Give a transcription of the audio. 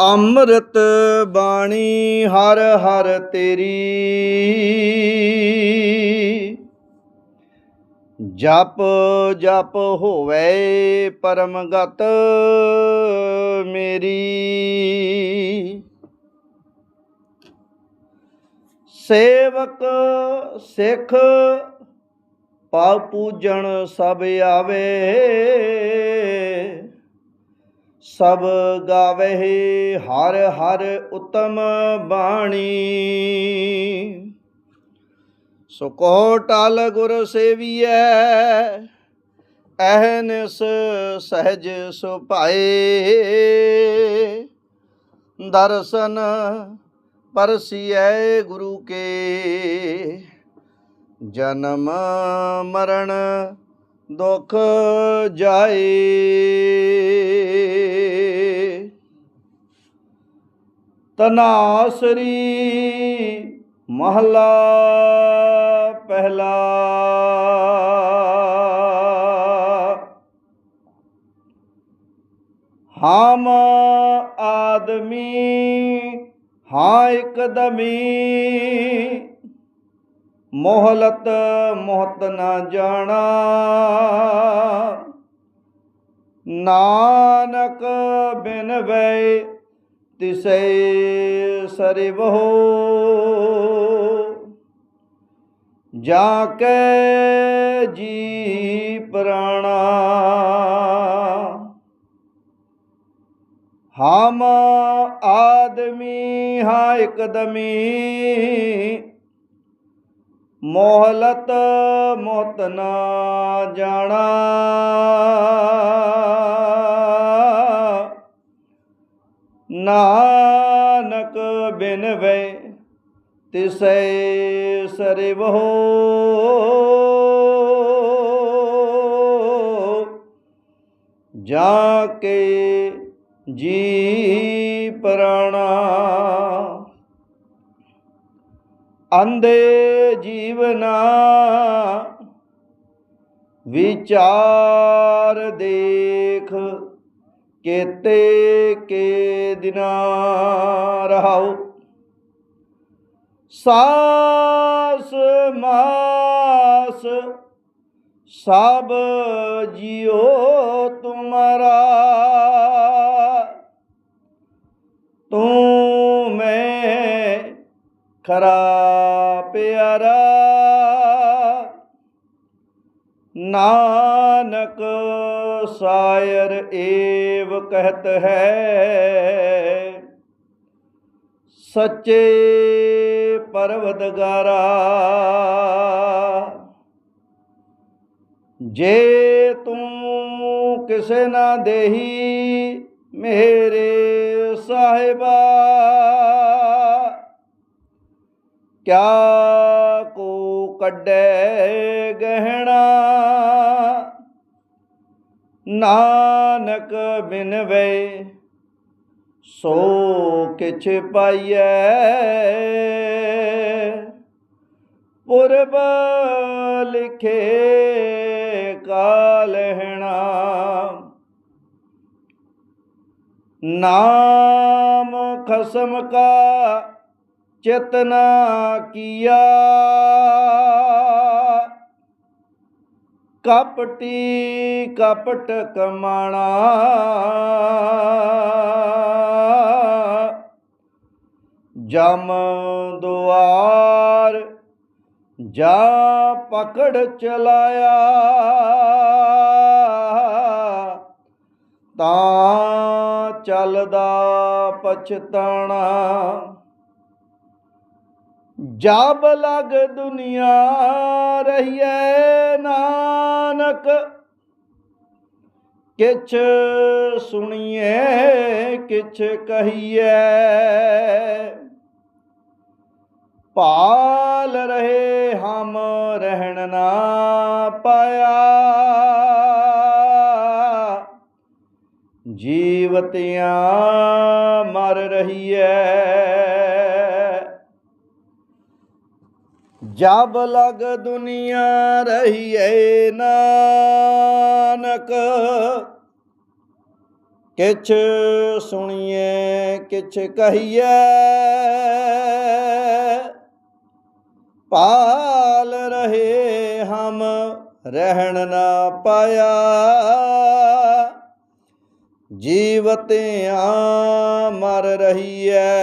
ਅੰਮ੍ਰਿਤ ਬਾਣੀ ਹਰ ਹਰ ਤੇਰੀ। ਜਪ ਜਪ ਹੋਵੇ ਪਰਮ ਮੇਰੀ। ਸੇਵਕ ਸਿੱਖ ਪਾਉ ਪੂਜਣ ਸਭ ਆਵੇ। ਸਭ ਗਾਵੇ ਹਰ ਹਰ ਉਤਮ ਬਾਣੀ। ਸੋ ਕੋ ਟਲ ਗੁਰ ਸੇਵੀਐ, ਅਹਨਿਸ ਸਹਿਜ ਸੁਭਾਏ ਦਰਸ਼ਨ ਪਰਸੀਐ ਗੁਰੂ ਕੇ। ਜਨਮ ਮਰਨ ਦੁਖ ਜਾਏ। ਤਨਾਸਰੀ ਮਹਲਾ ਪਹਿਲਾ। ਹਮ ਆਦਮੀ ਹਾਂ ਇਕਦਮੀ ਮੋਹਲਤ ਮੋਹਤ ਨਾ ਜਾਣਾ। ਨਾਨਕ ਬਿਨ ਵੈ ਤਿਸੈ ਸਰਿਵਹੁ। ਜਾ ਕੈ ਜੀ ਪ੍ਰਾਣਾ ਹਮ ਆਦਮੀ ਹਾਂ ਇਕਦਮੀ। ਮੋਹਲਤ ਮੋਤ ਨਾ ਜਾਣਾ। ਨਾਨਕ ਬਿਨ ਵੈ ਤਿਸੈ ਸਰਵਹੁ ਜਾ ਕੇ ਜੀ ਪ੍ਰਾਣਾ ਅੰਦੇ ਜੀਵਨਾ ਵਿਚਾਰ ਦੇਖ ਕੇਤੇ ਕੇ ਦਿਨਾ ਰਹਾਉ। ਸਾਸ ਮਾਸ ਸਭ ਜਿਉ ਤੁਮਰਾ। ਤੂੰ ਮੈਂ ਖਰਾ ਪਿਆਰਾ ਨਾਨਕ ਸਾਇਰ ਏਵ ਕਹਤ ਹੈ। ਸੱਚੇ ਪਰਵਦਗਾਰਾ, ਜੇ ਤੂੰ ਕਿਸੇ ਨਾ ਦੇਹੀ ਮੇਰੇ ਸਾਹਿਬਾ, ਕਿਆ ਕੋ ਕੱਢੈ ਗਹਿਣਾ ਨਾਨਕ ਬਿਨ ਵੇ ਸੋ ਕਿਛ ਪਾਈਐ। ਪੁਰਬ ਲਿਖੇ ਕਾਲਹਿਣਾ ਨਾਮ ਖਸਮ ਕਾ ਚੇਤਨਾ ਕੀਆ। ਕਪਟੀ ਕਪਟ ਕਮਾਣਾ। ਜਮ ਦੁਆਰ ਜਾ ਪਕੜ ਚਲਾਇਆ। ਤਾਂ ਚੱਲਦਾ ਪਛਤਾਣਾ। ਜਬ ਲਗ ਦੁਨੀਆ ਰਹੀਐ ਨਾਨਕ ਕਿਛ ਸੁਣੀਏ ਕਿਛ ਕਹੀਏ ਪਾਲ ਰਹੇ ਹਮ ਰਹਿਣ ਨਾ ਪਾਇਆ। ਜੀਵਤਿਆਂ ਮਰ ਰਹੀਐ। ਜਬ ਲਗ ਦੁਨੀਆ ਰਹੀਏ ਨਾਨਕ। ਕਿਛ ਸੁਣੀਏ ਕਿਛ ਕਹੀਏ ਪਾਲ ਰਹੇ ਹਮ ਰਹਿਣ ਨਾ ਪਾਇਆ। ਜੀਵਤਿਆਂ ਮਰ ਰਹੀਐ।